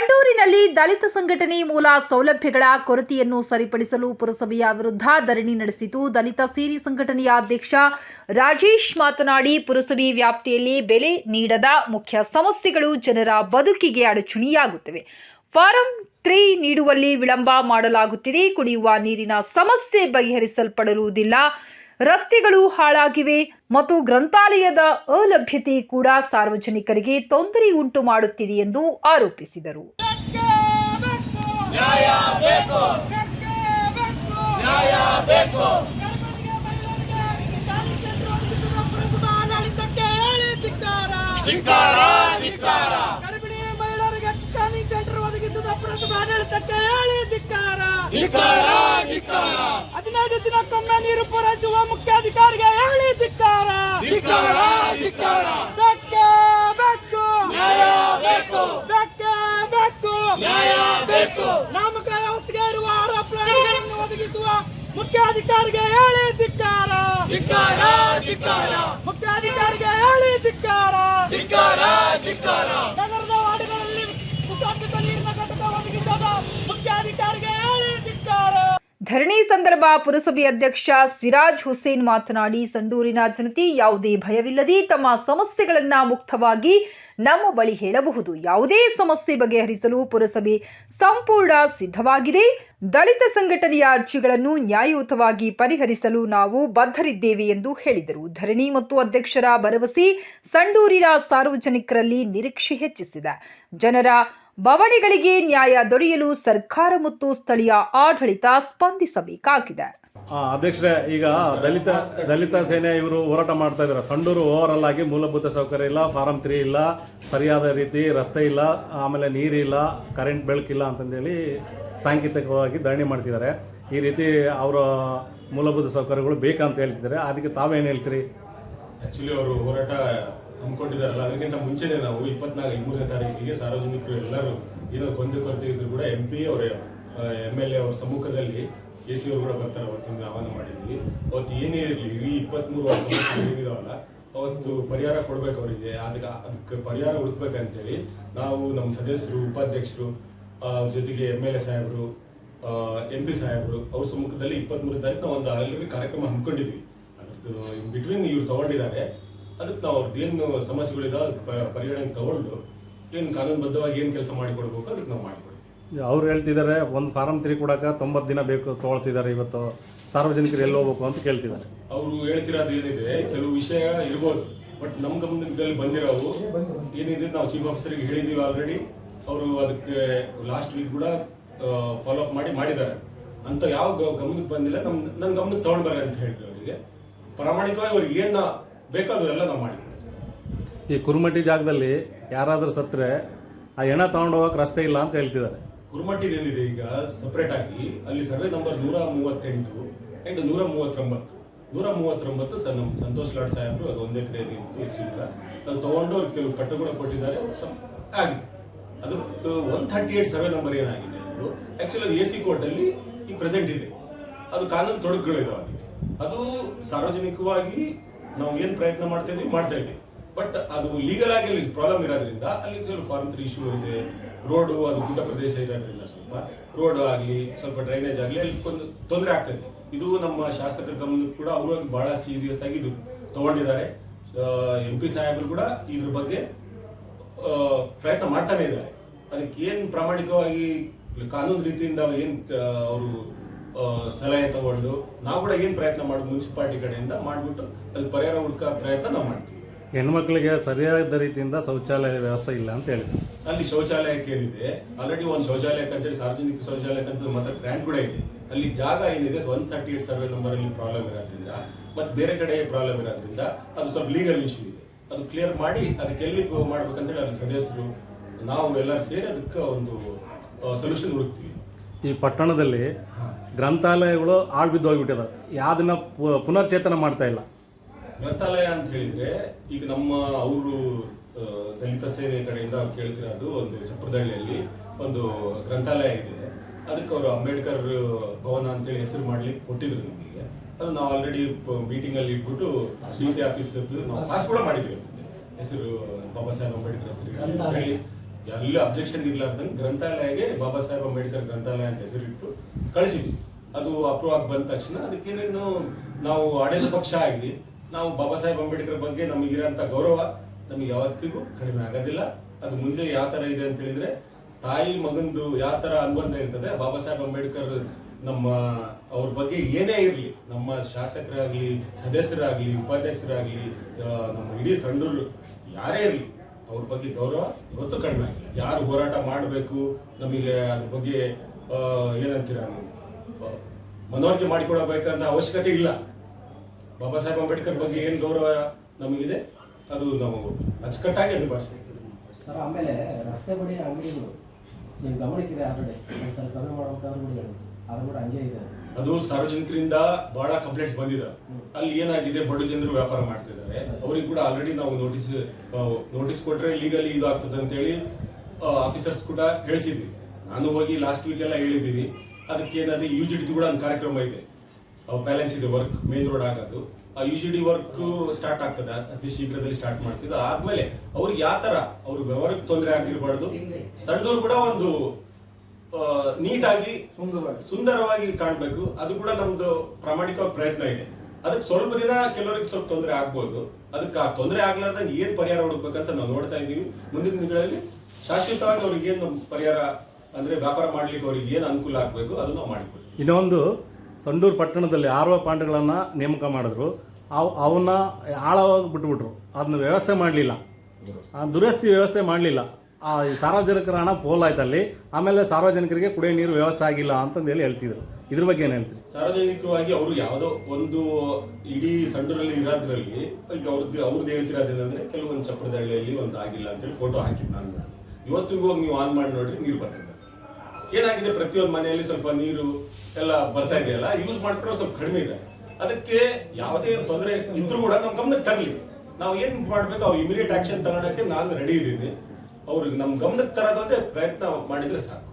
ಸಂಡೂರಿನಲ್ಲಿ ದಲಿತ ಸಂಘಟನೆ ಮೂಲ ಸೌಲಭ್ಯಗಳ ಕೊರತೆಯನ್ನು ಸರಿಪಡಿಸಲು ಪುರಸಭೆಯ ವಿರುದ್ಧ ಧರಣಿ ನಡೆಸಿತು. ದಲಿತ ಸೇರಿ ಸಂಘಟನೆಯ ಅಧ್ಯಕ್ಷ ರಾಜೇಶ್ ಮಾತನಾಡಿ, ಪುರಸಭೆ ವ್ಯಾಪ್ತಿಯಲ್ಲಿ ಬೆಲೆ ನೀಡದ ಮುಖ್ಯ ಸಮಸ್ಯೆಗಳು ಜನರ ಬದುಕಿಗೆ ಅಡಚಣೆಯಾಗುತ್ತಿವೆ. ಫಾರಂ ತ್ರೀ ನೀಡುವಲ್ಲಿ ವಿಳಂಬ ಮಾಡಲಾಗುತ್ತಿದೆ. ಕುಡಿಯುವ ನೀರಿನ ಸಮಸ್ಯೆ ಬಗೆಹರಿಸಲ್ಪಡುವುದಿಲ್ಲ ರಸ್ತೆಗಳು ಹಾಳಾಗಿವೆ ಮತ್ತು ಗ್ರಂಥಾಲಯದ ಅಲಭ್ಯತೆ ಕೂಡ ಸಾರ್ವಜನಿಕರಿಗೆ ತೊಂದರೆ ಉಂಟು ಮಾಡುತ್ತಿದೆ ಎಂದು ಆರೋಪಿಸಿದರು. ಧಿಕ್ಕಾರ ಆಡಳಿತಕ್ಕೆ ಹೇಳಿ ಧಿಕ್ಕಾರ. ಹದಿನೈದು ದಿನಕ್ಕೊಮ್ಮೆ ನೀರು ಪೂರೈಸುವ ಮುಖ್ಯಾಧಿಕಾರಿಗೆ ಹೇಳಿ ಧಿಕ್ಕಾರ. ಬೆಕ್ಕೆ ಬೆಕ್ಕು. ಬೆಕ್ಕೆ. ಬೆಕ್ಕು ನಾಮಕ ವ್ಯವಸ್ಥೆಗೆ ಇರುವ ಆರೋಪಗಳನ್ನು ಒದಗಿಸುವ ಮುಖ್ಯಾಧಿಕಾರಿಗೆ ಹೇಳಿ ಧಿಕ್ಕಾರ. ಮುಖ್ಯಾಧಿಕಾರಿಗೆ ಹೇಳಿ ಧಿಕ್ಕಾರ. ನಗರದ ವಾರ್ಡ್ಗಳಲ್ಲಿ ನೀರಿನ ಧರಣಿ ಸಂದರ್ಭ ಪುರಸಭೆ ಅಧ್ಯಕ್ಷ ಸಿರಾಜ್ ಹುಸೇನ್ ಮಾತನಾಡಿ, ಸಂಡೂರಿನ ಜನತೆ ಯಾವುದೇ ಭಯವಿಲ್ಲದೆ ತಮ್ಮ ಸಮಸ್ಯೆಗಳನ್ನು ಮುಕ್ತವಾಗಿ ನಮ್ಮ ಬಳಿ ಹೇಳಬಹುದು. ಯಾವುದೇ ಸಮಸ್ಯೆ ಬಗೆಹರಿಸಲು ಪುರಸಭೆ ಸಂಪೂರ್ಣ ಸಿದ್ಧವಾಗಿದೆ. ದಲಿತ ಸಂಘಟನೆಯ ಅರ್ಜಿಗಳನ್ನು ನ್ಯಾಯಯುತವಾಗಿ ಪರಿಹರಿಸಲು ನಾವು ಬದ್ಧರಿದ್ದೇವೆ ಎಂದು ಹೇಳಿದರು. ಧರಣಿ ಮತ್ತು ಅಧ್ಯಕ್ಷರ ಭರವಸೆ ಸಂಡೂರಿನ ಸಾರ್ವಜನಿಕರಲ್ಲಿ ನಿರೀಕ್ಷೆ ಹೆಚ್ಚಿಸಿದೆ. ಜನರ ಬವಣೆಗಳಿಗೆ ನ್ಯಾಯ ದೊರೆಯಲು ಸರ್ಕಾರ ಮತ್ತು ಸ್ಥಳೀಯ ಆಡಳಿತ ಸ್ಪಂದಿಸಬೇಕಾಗಿದೆ. ಆ, ಅಧ್ಯಕ್ಷರೇ ಈಗ ದಲಿತ ದಲಿತ ಸೇನೆ ಇವರು ಹೋರಾಟ ಮಾಡ್ತಾ ಇದ್ದಾರೆ ಸಂಡೂರು ಓವರ್ ಆಗಿ ಮೂಲಭೂತ ಸೌಕರ್ಯ ಇಲ್ಲ ಫಾರಂ ತ್ರೀ ಇಲ್ಲ ಸರಿಯಾದ ರೀತಿ ರಸ್ತೆ ಇಲ್ಲ ಆಮೇಲೆ ನೀರಿಲ್ಲ ಕರೆಂಟ್ ಬೆಳಕಿಲ್ಲ ಅಂತಂದೇಳಿ ಸಾಂಕೇತಿಕವಾಗಿ ಧರಣಿ ಮಾಡ್ತಿದ್ದಾರೆ ಈ ರೀತಿ ಅವರ ಮೂಲಭೂತ ಸೌಕರ್ಯಗಳು ಬೇಕಂತ ಹೇಳ್ತಿದ್ದಾರೆ. ಅದಕ್ಕೆ ತಾವೇನು ಹೇಳ್ತೀರಿ? ಆಕ್ಚುಲಿ ಅವರು ಹೋರಾಟ ಹಮ್ಮಿಕೊಂಡಿದ್ದಾರಲ್ಲ ಅದಕ್ಕಿಂತ ಮುಂಚೆನೆ ನಾವು ಇಪ್ಪತ್ನಾಲ್ಕು ಮೂರನೇ ತಾರೀಕಿಗೆ ಸಾರ್ವಜನಿಕರು ಎಲ್ಲರೂ ಏನೋ ಕೊಂದು ಕೊರತೆ ಇದ್ರು ಕೂಡ ಎಂ ಪಿ ಅವರ ಎಂ ಎಲ್ ಎ ಅವರ ಸಮ್ಮುಖದಲ್ಲಿ ಎ ಸಿ ಅವರು ಕೂಡ ಬರ್ತಾರೆ ಅವತ್ತಿಂದ ಆಹ್ವಾನ ಮಾಡಿದ್ವಿ. ಅವತ್ತು ಏನೇ ಇರಲಿ ಈ ಸಮಸ್ಯೆಗಳು ಏನಿದಾವಲ್ಲ, ಅವತ್ತು ಪರಿಹಾರ ಕೊಡ್ಬೇಕು ಅವರಿಗೆ. ಅದಕ್ಕೆ ಅದಕ್ಕೆ ಪರಿಹಾರ ಹುಡುಕ್ಬೇಕಂತೇಳಿ ನಾವು ನಮ್ಮ ಸದಸ್ಯರು, ಉಪಾಧ್ಯಕ್ಷರು ಜೊತೆಗೆ ಎಂ ಎಲ್ ಎ ಸಾಹೇಬರು ಎಂ ಪಿ ಸಾಹೇಬರು ಅವ್ರ ಸಮ್ಮುಖದಲ್ಲಿ ಇಪ್ಪತ್ಮೂರು ತಾರೀಕು ನಾವು ಒಂದು ಆಲ್ರೆಡಿ ಕಾರ್ಯಕ್ರಮ ಹಮ್ಮಿಕೊಂಡಿದ್ವಿ. ಅದ್ರದ್ದು ಬಿಟ್ವೀನ್ ಇವ್ರು ತಗೊಂಡಿದ್ದಾರೆ. ಅದಕ್ಕೆ ನಾವು ಅವ್ರದ್ದು ಏನು ಸಮಸ್ಯೆಗಳಿದಾವೆ ಪರಿಗಣನೆ ತಗೊಂಡು ಏನು ಕಾನೂನುಬದ್ಧವಾಗಿ ಏನು ಕೆಲಸ ಮಾಡಿಕೊಡ್ಬೇಕು ಅದಕ್ಕೆ ನಾವು ಮಾಡಿಕೊಡ್ತೀವಿ. ಅವ್ರು ಹೇಳ್ತಿದ್ದಾರೆ ಒಂದು ಫಾರಂ ತ್ರೀ ಕೊಡಕ್ಕೆ ತೊಂಬತ್ತು ದಿನ ಬೇಕು ತೊಗೊಳ್ತಿದ್ದಾರೆ ಇವತ್ತು ಸಾರ್ವಜನಿಕರು ಎಲ್ಲಿ ಹೋಗ್ಬೇಕು ಅಂತ ಕೇಳ್ತಿದ್ದಾರೆ. ಅವರು ಹೇಳ್ತಿರೋದು ಏನಿದೆ ಕೆಲವು ವಿಷಯ ಇರ್ಬೋದು ಬಟ್ ನಮ್ಮ ಗಮನದಲ್ಲಿ ಬಂದಿರೋವು ಏನಿದೆ ನಾವು ಚೀಫ್ ಆಫೀಸರ್ಗೆ ಹೇಳಿದ್ದೀವಿ ಆಲ್ರೆಡಿ ಅವರು ಅದಕ್ಕೆ ಲಾಸ್ಟ್ ವೀಕ್ ಕೂಡ ಫಾಲೋ ಅಪ್ ಮಾಡಿ ಮಾಡಿದ್ದಾರೆ. ಅಂತ ಯಾವ ಗಮನಕ್ಕೆ ಬಂದಿಲ್ಲ ನಮ್ಮ ನನ್ನ ಗಮನಕ್ಕೆ ತಗೊಂಡ್ಬಾರ ಅಂತ ಹೇಳಿದ್ರು ಅವರಿಗೆ. ಪ್ರಾಮಾಣಿಕವಾಗಿ ಅವ್ರಿಗೆ ಏನ ಬೇಕೋ ನಾವು ಮಾಡಿ ಈ ಕುರುಮಟ್ಟಿ ಜಾಗದಲ್ಲಿ ಯಾರಾದರೂ ಸತ್ತರೆ ಆ ಹೆಣ ತಗೊಂಡು ಹೋಗಕ್ಕೆ ರಸ್ತೆ ಇಲ್ಲ ಅಂತ ಹೇಳ್ತಿದ್ದಾರೆ. ಕುರುಮಟ್ಟಿ ಏನಿದೆ ಈಗ? ಸಪರೇಟ್ ಆಗಿ ಅಲ್ಲಿ ಸರ್ವೆ ನಂಬರ್ ನೂರ ಮೂವತ್ತೆಂಟು ಅಂಡ್ ನೂರ ಮೂವತ್ತೊಂಬತ್ತು ನೂರ ಮೂವತ್ತೊಂಬತ್ತು ಸರ್ ನಮ್ಮ ಸಂತೋಷ್ ಲಾಡ್ ಸಾಹೇಬರು ಅದು ಒಂದೇ ಕಡೆ ಇತ್ತು ಹೆಚ್ಚಿಲ್ಲ ಅದು ತೊಗೊಂಡು ಅವ್ರು ಕೆಲವು ಕಟ್ಟುಗಳು ಕೂಡ ಕೊಟ್ಟಿದ್ದಾರೆ ಆಗಿದೆ. ಅದು one thirty eight survey number ಏನಾಗಿದೆ ಅದು ಆಕ್ಚುಲಿ ಅದು ಎ ಸಿ ಕೋರ್ಟಲ್ಲಿ ಈಗ ಪ್ರೆಸೆಂಟ್ ಇದೆ. ಅದು ಕಾನೂನು ತೊಡಕುಗಳಿದಾವೆ ಅದು ಸಾರ್ವಜನಿಕವಾಗಿ ನಾವು ಏನು ಪ್ರಯತ್ನ ಮಾಡ್ತಾ ಇದ್ದೀವಿ ಮಾಡ್ತಾ ಇದ್ದೀವಿ ಬಟ್ ಅದು ಲೀಗಲ್ ಆಗಿ ಅಲ್ಲಿ ಪ್ರಾಬ್ಲಮ್ ಇರೋದ್ರಿಂದ ಅಲ್ಲಿ ಕೆಲವು ಫಾರ್ಮ್ ತ್ರೀ ಇಶ್ಯೂ ಇದೆ. ರೋಡು ಅದು ಗುಡ್ಡ ಪ್ರದೇಶ ಇರೋದ್ರಿಂದ ಸ್ವಲ್ಪ. ರೋಡ್ ಆಗಲಿ, ಸ್ವಲ್ಪ ಡ್ರೈನೇಜ್ ಆಗಲಿ ಅಲ್ಲಿ ಒಂದು ತೊಂದರೆ ಆಗ್ತದೆ ಇದು. ನಮ್ಮ ಶಾಸಕರ ಗಮನ ಕೂಡ ಅವರು ಬಹಳ ಸೀರಿಯಸ್ ಆಗಿ ಇದು ತಗೊಂಡಿದ್ದಾರೆ. ಎಂ ಪಿ ಸಾಹೇಬರು ಕೂಡ ಇದ್ರ ಬಗ್ಗೆ ಪ್ರಯತ್ನ ಮಾಡ್ತಾನೆ ಇದ್ದಾರೆ. ಅದಕ್ಕೆ ಏನು ಪ್ರಾಮಾಣಿಕವಾಗಿ, ಕಾನೂನು ರೀತಿಯಿಂದ ಏನು ಅವರು ಸಲಹೆ ತಗೊಂಡು ನಾವು ಕೂಡ ಏನು ಪ್ರಯತ್ನ ಮಾಡಿ ಮುನ್ಸಿಪಾಲ್ಟಿ ಕಡೆಯಿಂದ ಮಾಡಿಬಿಟ್ಟು ಅಲ್ಲಿ ಪರಿಹಾರ ಹುಡುಕ ಪ್ರಯತ್ನ ನಾವು ಮಾಡ್ತೀವಿ. ಹೆಣ್ಮಕ್ಳಿಗೆ ಸರಿಯಾದ ರೀತಿಯಿಂದ ಶೌಚಾಲಯ ವ್ಯವಸ್ಥೆ ಇಲ್ಲ ಅಂತ ಹೇಳಿದ್ರು. ಅಲ್ಲಿ ಶೌಚಾಲಯಕ್ಕೆ ಏನಿದೆ ಆಲ್ರೆಡಿ ಒಂದು ಶೌಚಾಲಯಕ್ಕೆ ಅಂತೇಳಿ ಸಾರ್ವಜನಿಕ ಶೌಚಾಲಯಕ್ಕೆ ಅಂತ ಮತ್ತೆ ಗ್ರ್ಯಾಂಡ್ ಕೂಡ ಇದೆ. ಅಲ್ಲಿ ಜಾಗ ಏನಿದೆ one thirty eight survey number ಅಲ್ಲಿ ಪ್ರಾಬ್ಲಮ್ ಇರೋದ್ರಿಂದ ಮತ್ತೆ ಬೇರೆ ಕಡೆ ಪ್ರಾಬ್ಲಮ್ ಇರೋದ್ರಿಂದ ಅದು ಸ್ವಲ್ಪ ಲೀಗಲ್ ಇಶ್ಯೂ ಇದೆ. ಅದು ಕ್ಲಿಯರ್ ಮಾಡಿ ಅದಕ್ಕೆ ಎಲ್ಲಿ ಮಾಡ್ಬೇಕಂತೇಳಿ ಅಲ್ಲಿ ಸದಸ್ಯರು ನಾವು ಎಲ್ಲರೂ ಸೇರಿ ಅದಕ್ಕೆ ಒಂದು ಸೊಲ್ಯೂಷನ್ ಹುಡುಕ್ತೀವಿ. ಈ ಪಟ್ಟಣದಲ್ಲಿ ಗ್ರಂಥಾಲಯಗಳು ಆಳ್ ಬಿದ್ದು ಹೋಗ್ಬಿಟ್ಟಿದಾವೆ ಯಾವ್ದನ್ನ ಪು- ಪುನರ್ಚೇತನ ಮಾಡ್ತಾ ಇಲ್ಲ. ಗ್ರಂಥಾಲಯ ಅಂತ ಹೇಳಿದ್ರೆ ಈಗ ನಮ್ಮ ಅವರು ದಲಿತ ಸೇವೆ ಕಡೆಯಿಂದ ಕೇಳ್ತಿರೋದು ಒಂದು ಚಪ್ರದಳ್ಳಿಯಲ್ಲಿ ಒಂದು ಗ್ರಂಥಾಲಯ ಇದೆ. ಅದಕ್ಕೆ ಅವರು ಅಂಬೇಡ್ಕರ್ ಭವನ ಅಂತೇಳಿ ಹೆಸರು ಮಾಡ್ಲಿಕ್ಕೆ ಕೊಟ್ಟಿದ್ರು ನಮಗೆ. ಅದು ನಾವು ಆಲ್ರೆಡಿ ಮೀಟಿಂಗ್ ಅಲ್ಲಿ ಇಟ್ಬಿಟ್ಟು ಸಿ ಸಿ ಆಫೀಸ್ ಪಾಸ್ ಕೂಡ ಮಾಡಿದ್ವಿ. ಹೆಸರು ಬಾಬಾ ಸಾಹೇಬ್ ಅಂಬೇಡ್ಕರ್ ಹೆಸರು. ಹೇಳಿ ಎಲ್ಲ ಅಬ್ಜೆಕ್ಷನ್ ಇರ್ಲಾರ್ದಂಗೆ ಗ್ರಂಥಾಲಯಗೆ ಬಾಬಾ ಸಾಹೇಬ್ ಅಂಬೇಡ್ಕರ್ ಗ್ರಂಥಾಲಯ ಅಂತ ಹೆಸರಿಟ್ಟು ಕಳಿಸಿದ್ವಿ. ಅದು ಅಪ್ರೂವ್ ಆಗಿ ಬಂದ ತಕ್ಷಣ ಅದಕ್ಕೇನೇನು ನಾವು ಆಡಳಿತ ಪಕ್ಷ ಆಗಿ ನಾವು ಬಾಬಾ ಸಾಹೇಬ್ ಅಂಬೇಡ್ಕರ್ ಬಗ್ಗೆ ನಮಗಿರೋಂಥ ಗೌರವ ನಮಗೆ ಯಾವತ್ತಿಗೂ ಕಡಿಮೆ ಆಗೋದಿಲ್ಲ. ಅದು ಮುಂದೆ ಯಾವ ತರ ಇದೆ ಅಂತ ಹೇಳಿದ್ರೆ ತಾಯಿ ಮಗಂದು ಯಾವ ತರ ಅನುಬಂಧ ಇರ್ತದೆ, ಬಾಬಾ ಸಾಹೇಬ್ ಅಂಬೇಡ್ಕರ್ ನಮ್ಮ ಅವ್ರ ಬಗ್ಗೆ ಏನೇ ಇರಲಿ, ನಮ್ಮ ಶಾಸಕರಾಗ್ಲಿ, ಸದಸ್ಯರಾಗಲಿ, ಉಪಾಧ್ಯಕ್ಷರಾಗಲಿ ನಮ್ಮ ಇಡೀ ಸಂಡೂರು ಯಾರೇ ಇರಲಿ ಅವ್ರ ಬಗ್ಗೆ ಗೌರವ ಇವತ್ತು ಕಡಿಮೆ. ಯಾರು ಹೋರಾಟ ಮಾಡಬೇಕು ನಮಗೆ ಅದ್ರ ಬಗ್ಗೆ ಏನಂತೀರಾ ಮನವರಿಕೆ ಮಾಡಿಕೊಡಬೇಕಂತ ಅವಶ್ಯಕತೆ ಇಲ್ಲ. ಬಾಬಾ ಸಾಹೇಬ್ ಅಂಬೇಡ್ಕರ್ ಬಗ್ಗೆ ಏನು ಗೌರವ ನಮಗಿದೆ? ಅದು ನಾವು ಅಚ್ಚುಕಟ್ಟಾಗಿ ನಿಭಾಯಿಸ್ತೀವಿ ಸರ್, ಆಮೇಲೆ ರಸ್ತೆ ಬಡಿ ಅಂಗಡಿಗಳು. ನೀವು ಗಮನಕ್ಕಿದೆ ಆಲ್ರೆಡಿ. ಸರ್ ಸಭೆ ಮಾಡ್ಬೇಕಾದ್ರೂ ಅದು ಕೂಡ ಹಂಗೆ ಇದೆ. ಅದು ಸಾರ್ವಜನಿಕರಿಂದ ಬಹಳ ಕಂಪ್ಲೇಂಟ್ಸ್ ಬಂದಿದೆ. ಅಲ್ಲಿ ಏನಾಗಿದೆ, ಬಡ ಜನರು ವ್ಯಾಪಾರ ಮಾಡ್ತಿದ್ದಾರೆ. ಅವ್ರಿಗೆ ಕೂಡ ಆಲ್ರೆಡಿ ನಾವು ನೋಟಿಸ್ ನೋಟಿಸ್ ಕೊಟ್ರೆ ಲೀಗಲಿ ಇದು ಆಗ್ತದೆ ಅಂತೇಳಿ ಆಫೀಸರ್ಸ್ ಕೂಡ ಹೇಳಿದ್ವಿ ನಾನು ಹೋಗಿ ಲಾಸ್ಟ್ ವೀಕ್ ಎಲ್ಲ ಹೇಳಿದ್ದೀವಿ ಅದಕ್ಕೆ ಏನಾದ್ರೆ ಯು ಜಿ ಡಿ ಕೂಡ ಒಂದು ಕಾರ್ಯಕ್ರಮ ಇದೆ. ಬ್ಯಾಲೆನ್ಸ್ ಇದೆ ವರ್ಕ್ ಮೇನ್ ರೋಡ್ ಆಗೋದು. ಆ U G D work start ಆಗ್ತದೆ, ಅತಿ ಶೀಘ್ರದಲ್ಲಿ ಸ್ಟಾರ್ಟ್ ಮಾಡ್ತಿದ್ದು ಆದ್ಮೇಲೆ ಅವ್ರಿಗೆ ಯಾವ ತರ ಅವ್ರಿಗೆ ವ್ಯವಹಾರಕ್ಕೆ ತೊಂದರೆ ಆಗಿರ್ಬಾರ್ದು ಸಣ್ಣವ್ರು ಕೂಡ ಒಂದು ನೀಟಾಗಿ ಸುಂದರವಾಗಿ. ಕಾಣಬೇಕು. ಅದು ಕೂಡ ನಮ್ದು ಪ್ರಾಮಾಣಿಕವಾಗಿ ಪ್ರಯತ್ನ ಇದೆ. ಅದಕ್ಕೆ ಸ್ವಲ್ಪ ದಿನ ಕೆಲವರಿಗೆ ಸ್ವಲ್ಪ ತೊಂದರೆ ಆಗ್ಬೋದು. ಅದಕ್ಕೆ ಆ ತೊಂದರೆ ಆಗ್ಲಾರ್ದಂಗೆ ಏನ್ ಪರಿಹಾರ ಹುಡುಕ್ಬೇಕಂತ ನಾವು ನೋಡ್ತಾ ಇದ್ದೀವಿ. ಮುಂದಿನ ದಿನಗಳಲ್ಲಿ ಶಾಶ್ವತವಾಗಿ ಅವ್ರಿಗೆ ಏನು ಪರಿಹಾರ ಅಂದ್ರೆ ವ್ಯಾಪಾರ ಮಾಡ್ಲಿಕ್ಕೆ ಅವ್ರಿಗೆ ಏನು ಅನುಕೂಲ ಆಗ್ಬೇಕು ಅದನ್ನ ನಾವು ಮಾಡಿಕೊಡ್ತೀವಿ. ಇನ್ನೊಂದು ಸಂಡೂರು ಪಟ್ಟಣದಲ್ಲಿ ಆರ್ವ ಪಾಂಡ್ಗಳನ್ನು ನೇಮಕ ಮಾಡಿದ್ರು. ಅವು ಅವನ್ನ ಆಳವಾಗಿ ಬಿಟ್ಬಿಟ್ರು. ಅದನ್ನ ವ್ಯವಸ್ಥೆ ಮಾಡಲಿಲ್ಲ. ದುರಸ್ತಿ ವ್ಯವಸ್ಥೆ ಮಾಡಲಿಲ್ಲ. ಆ ಸಾರ್ವಜನಿಕರ ಹಣ ಪೋಲಾಯ್ತಲ್ಲಿ, ಆಮೇಲೆ ಸಾರ್ವಜನಿಕರಿಗೆ ಕುಡಿಯೋ ನೀರು ವ್ಯವಸ್ಥೆ ಆಗಿಲ್ಲ ಅಂತಂದು ಹೇಳಿ ಹೇಳ್ತಿದ್ರು. ಇದ್ರ ಬಗ್ಗೆ ಏನು ಹೇಳ್ತೀರಿ? ಸಾರ್ವಜನಿಕವಾಗಿ ಅವರು ಯಾವುದೋ ಒಂದು ಇಡೀ ಸಂಡರಲ್ಲಿ ಇರೋದ್ರಲ್ಲಿ ಅವ್ರದ್ದು ಅವ್ರದ್ದು ಹೇಳ್ತಿರೋದೇನಂದ್ರೆ ಕೆಲವೊಂದು ಚಪ್ಪರದಳ್ಳಿಯಲ್ಲಿ ಒಂದು ಆಗಿಲ್ಲ ಅಂತೇಳಿ ಫೋಟೋ ಹಾಕಿದ್ದು ನಾನು. ಇವತ್ತಿಗೂ ಹೋಗಿ ನೀವು ಆನ್ ಮಾಡಿ ನೋಡ್ರಿ ನೀರು ಬರ್ತದೆ. ಏನಾಗಿದೆ ಪ್ರತಿಯೊಂದು ಮನೆಯಲ್ಲಿ ಸ್ವಲ್ಪ ನೀರು ಎಲ್ಲ ಬರ್ತಾ ಇದೆಯಲ್ಲ ಯೂಸ್ ಮಾಡ್ಕೊಂಡು ಸ್ವಲ್ಪ ಕಡಿಮೆ ಇದೆ. ಅದಕ್ಕೆ ಯಾವುದೇ ತೊಂದರೆ ಇದ್ರೂ ಕೂಡ ನಮ್ಮ ಗಮನಕ್ಕೆ ತರಲಿ. ನಾವು ಏನು ಮಾಡಬೇಕು ಅವ್ರು ಇಮಿಡಿಯೇಟ್ ಆಕ್ಷನ್ ತಗೊಳಕ್ಕೆ ನಾನು ರೆಡಿ ಇದ್ದೀನಿ ಅವ್ರಿಗೆ ನಮ್ಮ ಗಮನಕ್ಕೆ ತರೋದಂದ್ರೆ ಪ್ರಯತ್ನ ಮಾಡಿದ್ರೆ ಸಾಕು.